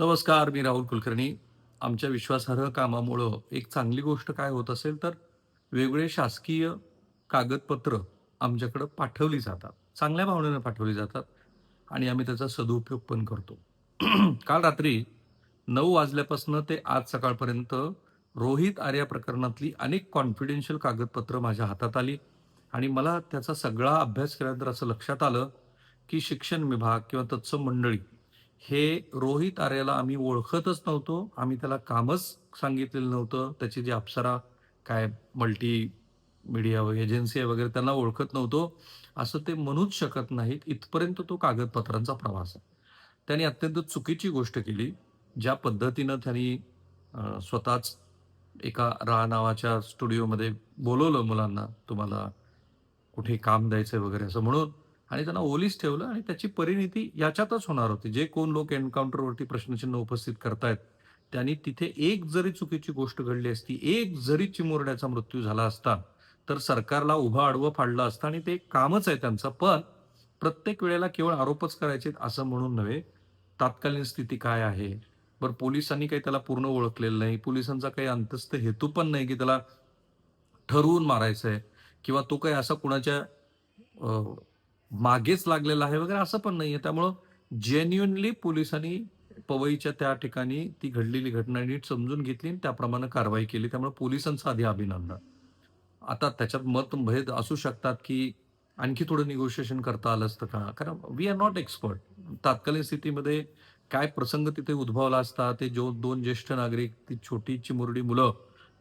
नमस्कार मी राहुल कुलकर्णी. आमच्या विश्वासार्ह कामामुळं एक चांगली गोष्ट काय होत असेल तर वेगवेगळे शासकीय कागदपत्र आमच्याकडं पाठवली जातात. चांगल्या भावनेनं पाठवली जातात आणि आम्ही त्याचा सदुपयोग पण करतो. काल रात्री नऊ वाजल्यापासून ते आज सकाळपर्यंत रोहित आर्या प्रकरणातली अनेक कॉन्फिडेन्शियल कागदपत्र माझ्या हातात आली आणि मला त्याचा सगळा अभ्यास केल्यानंतर असं लक्षात आलं की शिक्षण विभाग किंवा तत्सम मंडळी हे रोहित आर्याला आम्ही ओळखतच नव्हतो. आम्ही त्याला कामच सांगितलेलं नव्हतं. त्याची जी अप्सरा काय मल्टी मीडिया एजन्सी आहे वगैरे त्यांना ओळखत नव्हतो. असं ते म्हणूच शकत नाहीत. इथपर्यंत तो कागदपत्रांचा प्रवास आहे. त्यांनी अत्यंत चुकीची गोष्ट केली. ज्या पद्धतीनं त्यांनी स्वतःच एका रा नावाच्या स्टुडिओमध्ये बोलवलं मुलांना तुम्हाला कुठे काम द्यायचं वगैरे असं म्हणून आणि त्यांना ओलीस ठेवलं आणि त्याची परिणिती याच्यातच होणार होती. जे कोण लोक एन्काउंटरवरती प्रश्नचिन्ह उपस्थित करतायत त्यांनी तिथे एक जरी चुकीची गोष्ट घडली असती एक जरी चिमुरड्याचा मृत्यू झाला असता तर सरकारला उभं आडवं फाडलं असतं आणि ते कामच आहे त्यांचं. पण प्रत्येक वेळेला केवळ आरोपच करायचे असं म्हणून नव्हे तात्कालीन स्थिती काय आहे? बरं पोलिसांनी काही त्याला पूर्ण ओळखलेलं नाही. पोलिसांचा काही अंतस्थ हेतू पण नाही की त्याला ठरवून मारायचं आहे किंवा तो काही असा कुणाच्या मागेच लागलेला आहे वगैरे असं पण नाहीये. त्यामुळं जेन्युनली पोलिसांनी पवईच्या त्या ठिकाणी ती घडलेली घटना नीट समजून घेतली आणि त्याप्रमाणे कारवाई केली. त्यामुळे पोलिसांचं आधी अभिनंदन. आता त्याच्यात मतभेद असू शकतात की आणखी थोडं निगोशिएशन करता आलं असतं का? कारण वी आर नॉट एक्सपर्ट तात्कालीन स्थितीमध्ये काय प्रसंग तिथे उद्भवला असता ते जो दोन ज्येष्ठ नागरिक ती छोटी चिमुरडी मुलं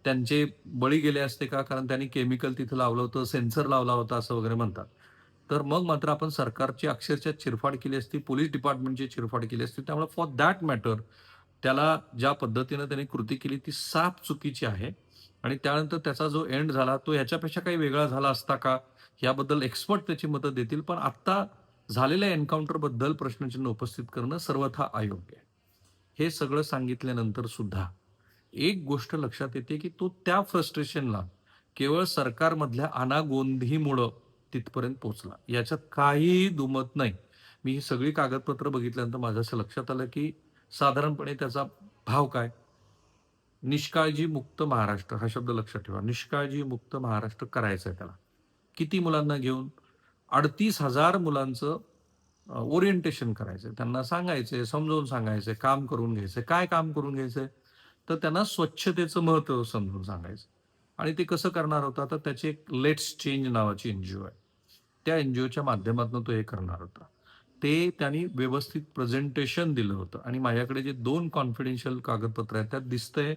त्यांचे बळी गेले असते का? कारण त्यांनी केमिकल तिथं लावलं होतं सेन्सर लावला होता असं वगैरे म्हणतात. तर मग मात्र आपण सरकारची अक्षरशः चिरफाड केली असती पोलीस डिपार्टमेंटची चिरफाड केली असती. त्यामुळे फॉर दॅट मॅटर त्याला ज्या पद्धतीनं त्याने कृती केली ती साफ चुकीची आहे. आणि त्यानंतर त्याचा जो एंड झाला तो ह्याच्यापेक्षा काही वेगळा झाला असता का? याबद्दल एक्सपर्ट त्याची मतं देतील. पण आत्ता झालेल्या एन्काउंटरबद्दल प्रश्नचिन्ह उपस्थित करणं सर्वथा अयोग्य आहे. हे सगळं सांगितल्यानंतर सुद्धा एक गोष्ट लक्षात येते की तो त्या फ्रस्ट्रेशनला केवळ सरकारमधल्या अनागोंधीमुळं तिथपर्यंत पोहोचला. याच्यात काहीही दुमत नाही. मी ही सगळी कागदपत्र बघितल्यानंतर माझं असं लक्षात आलं की साधारणपणे त्याचा भाव काय? निष्काळजी मुक्त महाराष्ट्र हा शब्द लक्षात ठेवा. निष्काळजी मुक्त महाराष्ट्र करायचं आहे त्याला. किती मुलांना घेऊन? अडतीस हजार मुलांचं ओरिएंटेशन करायचं त्यांना सांगायचं समजावून सांगायचं काम करून घ्यायचं काय काम करून घ्यायचंय? तर त्यांना स्वच्छतेचं महत्त्व समजून सांगायचं आणि ते कसं करणार होता? तर त्याची एक लेट्स चेंज नावाची एन जी ओ आहे. त्या एन जी ओच्या माध्यमातून तो हे करणार होता. ते त्यांनी व्यवस्थित प्रेझेंटेशन दिलं होतं. आणि माझ्याकडे जे दोन कॉन्फिडेन्शियल कागदपत्र आहेत त्यात दिसतंय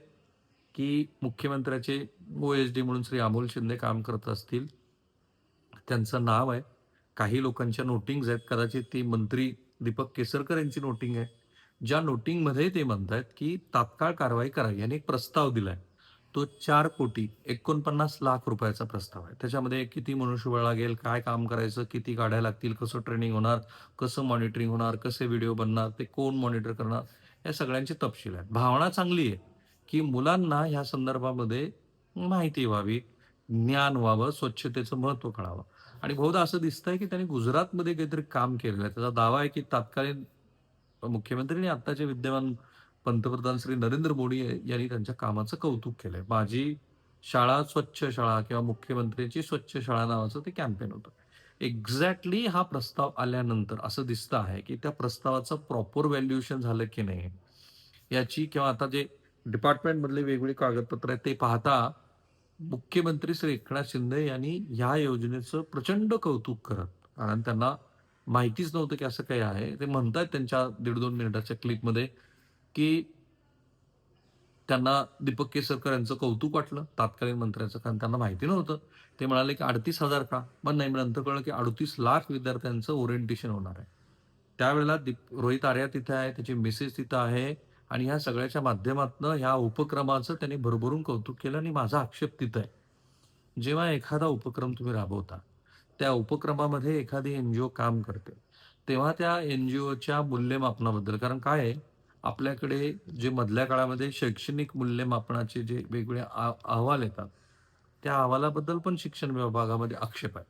की मुख्यमंत्र्याचे ओ एस डी म्हणून श्री अमोल शिंदे काम करत असतील. त्यांचं नाव आहे. काही लोकांच्या नोटिंग्ज आहेत. कदाचित ती मंत्री दीपक केसरकर यांची नोटिंग आहे. ज्या नोटिंगमध्ये ते म्हणत आहेत की तात्काळ कारवाई करावी यांनी एक प्रस्ताव दिलाय. तो चार कोटी एकोणपन्नास लाख रुपयाचा प्रस्ताव आहे. त्याच्यामध्ये किती मनुष्यबळ लागेल काय काम करायचं किती गाड्या लागतील कसं ट्रेनिंग होणार कसं मॉनिटरिंग होणार कसे व्हिडिओ बनणार ते कोण मॉनिटर करणार या सगळ्यांचे तपशील आहेत. भावना चांगली आहे की मुलांना ह्या संदर्भामध्ये माहिती व्हावी ज्ञान व्हावं स्वच्छतेचं महत्त्व कळावं. आणि बहुधा असं दिसतंय की त्यांनी गुजरातमध्ये काहीतरी काम केलेलं आहे. त्याचा दावा आहे की तात्कालीन मुख्यमंत्रीने आत्ताचे विद्यमान पंतप्रधान श्री नरेंद्र मोदी यांनी त्यांच्या कामाचं कौतुक केलंय. माझी शाळा स्वच्छ शाळा किंवा मुख्यमंत्र्यांची स्वच्छ शाळा नावाचं ते कॅम्पेन होतं. एक्झॅक्टली हा प्रस्ताव आल्यानंतर असं दिसतं आहे की त्या प्रस्तावाचं प्रॉपर व्हॅल्युएशन झालं की नाही याची किंवा आता जे डिपार्टमेंटमधले वेगवेगळे कागदपत्र आहेत ते पाहता मुख्यमंत्री श्री एकनाथ शिंदे यांनी ह्या योजनेचं प्रचंड कौतुक करत कारण त्यांना माहितीच नव्हतं की असं काही आहे. ते म्हणतात त्यांच्या दीड दोन मिनिटाच्या क्लिपमध्ये की त्यांना दीपक केसरकर यांचं कौतुक वाटलं तात्कालीन मंत्र्याचं कारण त्यांना माहिती नव्हतं. ते म्हणाले की अडतीस हजार का? पण नाही मी नंतर कळलं की अडतीस लाख विद्यार्थ्यांचं ओरिएंटेशन होणार आहे. त्यावेळेला दीप रोहित आर्या तिथे आहे त्याची मिसेस तिथं आहे आणि ह्या सगळ्याच्या माध्यमातून ह्या उपक्रमाचं त्यांनी भरभरून कौतुक केलं आणि माझा आक्षेप तिथं आहे. जेव्हा एखादा उपक्रम तुम्ही राबवता त्या उपक्रमामध्ये एखादी एन जी ओ काम करते. तेव्हा त्या एन जी ओच्या मूल्यमापनाबद्दल कारण काय आहे? आपल्याकडे जे मधल्या काळामध्ये शैक्षणिक मूल्यमापनाचे जे वेगवेगळे आ- अहवाल येतात त्या अहवालाबद्दल पण शिक्षण विभागामध्ये आक्षेप आहे.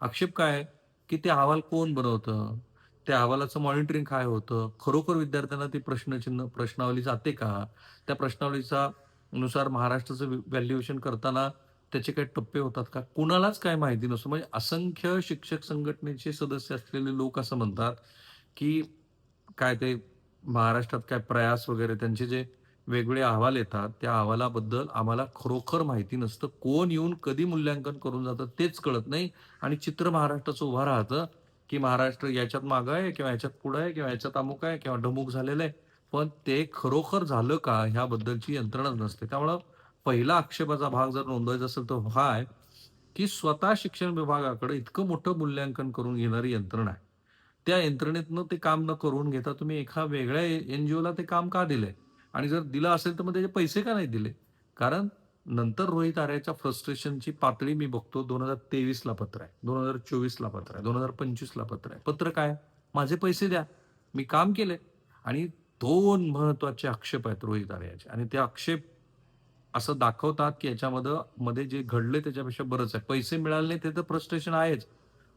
आक्षेप काय की ते अहवाल कोण बनवतं? त्या अहवालाचं मॉनिटरिंग काय होतं? खरोखर विद्यार्थ्यांना ती प्रश्नचिन्ह प्रश्नावली जाते का? त्या प्रश्नावलीचा नुसार महाराष्ट्राचं व्हॅल्युएशन करताना त्याचे काही टप्पे होतात का? कुणालाच काय माहिती नसतं. म्हणजे असंख्य शिक्षक संघटनेचे सदस्य असलेले लोक असं म्हणतात की काय ते महाराष्ट्रात काय प्रयास वगैरे त्यांचे जे वेगवेगळे अहवाल येतात त्या अहवालाबद्दल आम्हाला खरोखर माहिती नसतं. कोण येऊन कधी मूल्यांकन करून जातं तेच कळत नाही. आणि चित्र महाराष्ट्राचं उभं राहतं की महाराष्ट्र याच्यात मागं आहे किंवा याच्यात पुढं आहे किंवा याच्यात अमुक आहे किंवा ढमुक झालेलं आहे. पण ते खरोखर झालं का ह्याबद्दलची यंत्रणाच नसते. त्यामुळं पहिला आक्षेपाचा भाग जर नोंदवायचा असेल तर हा आहे की स्वतः शिक्षण विभागाकडे इतकं मोठं मूल्यांकन करून घेणारी यंत्रणा आहे. त्या यंत्रणेतनं ते काम न करून घेता तुम्ही एका वेगळ्या एनजीओला ते काम का दिलंय? आणि जर दिलं असेल तर मग त्याचे पैसे का नाही दिले? कारण नंतर रोहित आर्याच्या फ्रस्ट्रेशनची पातळी मी बघतो दोन हजार तेवीस ला पत्र आहे दोन हजार चोवीस ला पत्र आहे दोन हजार पंचवीस ला पत्र आहे. पत्र काय? माझे पैसे द्या. मी काम केले आणि दोन महत्त्वाचे आक्षेप आहेत रोहित आर्याचे. आणि ते आक्षेप असं दाखवतात की याच्यामध्ये मध्ये जे घडले त्याच्यापेक्षा बरंच आहे. पैसे मिळाले नाही ते तर फ्रस्ट्रेशन आहेच.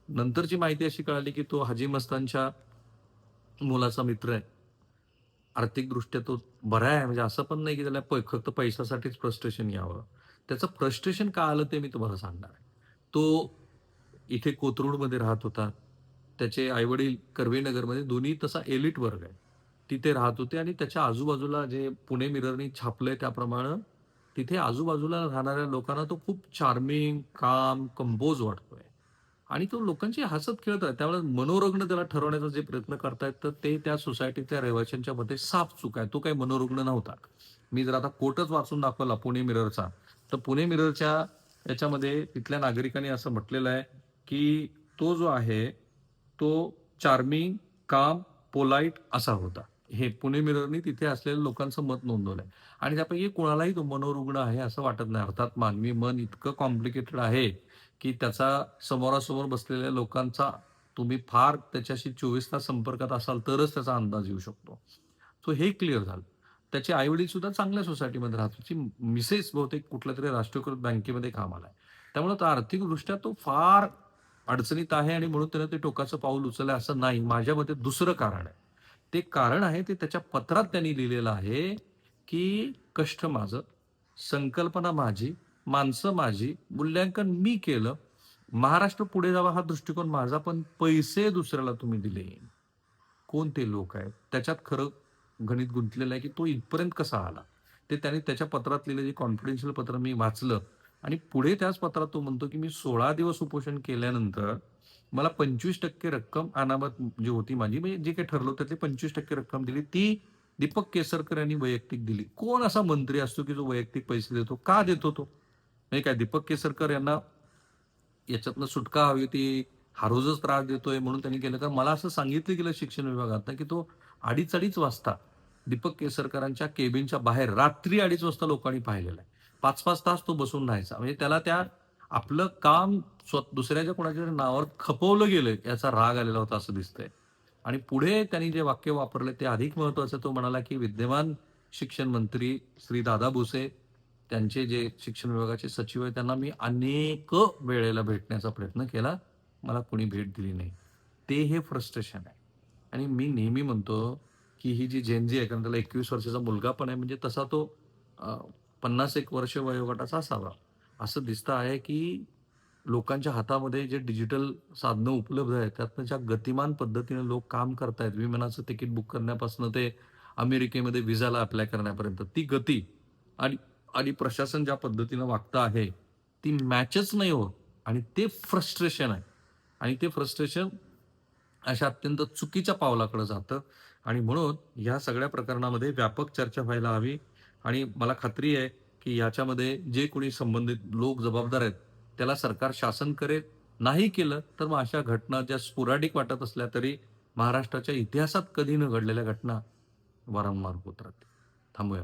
नंतरची माहिती अशी कळाली की तो हाजी मस्तानच्या मुलाचा मित्र आहे. आर्थिकदृष्ट्या तो बरा आहे. म्हणजे असं पण नाही की त्याला प फक्त पैशासाठीच फ्रस्ट्रेशन यावं. त्याचं फ्रस्ट्रेशन का आलं ते मी तुम्हाला सांगणार आहे. तो इथे कोथरूडमध्ये राहत होता. त्याचे आईवडील कर्वेनगरमध्ये दोन्ही तसा एलिट वर्ग आहे. तिथे राहत होते आणि त्याच्या आजूबाजूला जे पुणे मिररनी छापलंय त्याप्रमाणे तिथे आजूबाजूला राहणाऱ्या लोकांना तो खूप चार्मिंग काम कंपोज वाटतोय. आणि तो लोकांची हसत खेळत आहे. त्यामुळे मनोरुग्ण त्याला ठरवण्याचा जे प्रयत्न करतायत तर ते त्या सोसायटीच्या रहिवाशांच्या मध्ये साफ चूक आहे. तो काही मनोरुग्ण नव्हता. मी जर आता कोटच वाचून दाखवला पुणे मिररचा तर पुणे मिररच्या याच्यामध्ये तिथल्या नागरिकांनी असं म्हटलेलं आहे की तो जो आहे तो चार्मिंग काम पोलाईट असा होता. हे पुणे मिररनी तिथे असलेल्या लोकांचं मत नोंदवलंय आणि त्यापैकी कोणालाही तो मनोरुग्ण आहे असं वाटत नाही. अर्थात मानवी मन इतकं कॉम्प्लिकेटेड आहे. की त्याचा समोरासमोर बसलेल्या लोकांचा तुम्ही फार त्याच्याशी चोवीस तास संपर्कात असाल तरच त्याचा अंदाज येऊ शकतो. सो हे क्लिअर झालं. त्याचे आईवडील सुद्धा चांगल्या सोसायटीमध्ये राहतो ती मिसेस बहुतेक कुठल्या तरी राष्ट्रीयकृत बँकेमध्ये कामाला आहे त्यामुळे तो आर्थिकदृष्ट्या तो फार अडचणीत आहे आणि म्हणून त्यानं ते टोकाचं पाऊल उचललं असं नाही. माझ्या मते दुसरं कारण आहे. ते कारण आहे ते त्याच्या पत्रात त्यांनी लिहिलेलं आहे की कष्ट माझं संकल्पना माझी माणसं माझी मूल्यांकन मी केलं. महाराष्ट्र पुढे जावा हा दृष्टिकोन माझा पण पैसे दुसऱ्याला तुम्ही दिले. कोण ते लोक आहेत? त्याच्यात खरं गणित गुंतलेलं आहे की तो इथपर्यंत कसा आला? ते त्याने त्याच्या पत्रात लिहिलं जे कॉन्फिडेन्शियल पत्र मी वाचलं. आणि पुढे त्याच पत्रात तो म्हणतो की मी सोळा दिवस उपोषण केल्यानंतर मला पंचवीस टक्के रक्कम अनामत जी होती माझी म्हणजे जे काही ठरलं त्यातली पंचवीस टक्के रक्कम दिली. ती दीपक केसरकर यांनी वैयक्तिक दिली. कोण असा मंत्री असतो की जो वैयक्तिक पैसे देतो? का देतो तो? नाही काय दीपक केसरकर यांना याच्यातनं सुटका हवी होती हा रोजच त्रास देतोय म्हणून त्यांनी केलं. कारण मला असं सांगितलं गेलं शिक्षण विभागात की तो अडीच अडीच वाजता दीपक केसरकरांच्या केबिनच्या बाहेर रात्री अडीच वाजता लोकांनी पाहिलेला आहे. पाच पाच तास तो बसून राहायचा. म्हणजे त्याला त्या आपलं काम स्व दुसऱ्याच्या कोणाच्या नावावर खपवलं गेलं याचा राग आलेला होता असं दिसतंय. आणि पुढे त्यांनी जे वाक्य वापरले ते अधिक महत्वाचं तो म्हणाला की विद्यमान शिक्षण मंत्री श्री दादा भुसे त्यांचे जे शिक्षण विभागाचे सचिव आहे त्यांना मी अनेक वेळेला भेटण्याचा प्रयत्न केला. मला कोणी भेट दिली नाही. ते हे फ्रस्ट्रेशन आहे. आणि मी नेहमी म्हणतो की ही जी जेनजी आहे कारण त्याला एकवीस वर्षाचा मुलगा पण आहे म्हणजे तसा तो पन्नास एक वर्ष वयोगटाचा असावा. असं दिसतं आहे की लोकांच्या हातामध्ये जे डिजिटल साधनं उपलब्ध आहेत त्यातनं ज्या गतिमान पद्धतीने लोक काम करतायत विमानाचं तिकीट बुक करण्यापासून ते अमेरिकेमध्ये विजाला अप्लाय करण्यापर्यंत ती गती आणि आणि प्रशासन ज्या पद्धतीनं वागतं आहे ती मॅचच नाही होत. आणि ते फ्रस्ट्रेशन आहे. आणि ते फ्रस्ट्रेशन अशा अत्यंत चुकीच्या पावलाकडे जातं. आणि म्हणून ह्या सगळ्या प्रकरणामध्ये व्यापक चर्चा व्हायला हवी. आणि मला खात्री आहे की याच्यामध्ये जे कोणी संबंधित लोक जबाबदार आहेत त्याला सरकार शासन करेल नाही केलं तर मग अशा घटना ज्या स्पुराडिक वाटत असल्या तरी महाराष्ट्राच्या इतिहासात कधी न घडलेल्या घटना वारंवार होत राहतील. थांबूया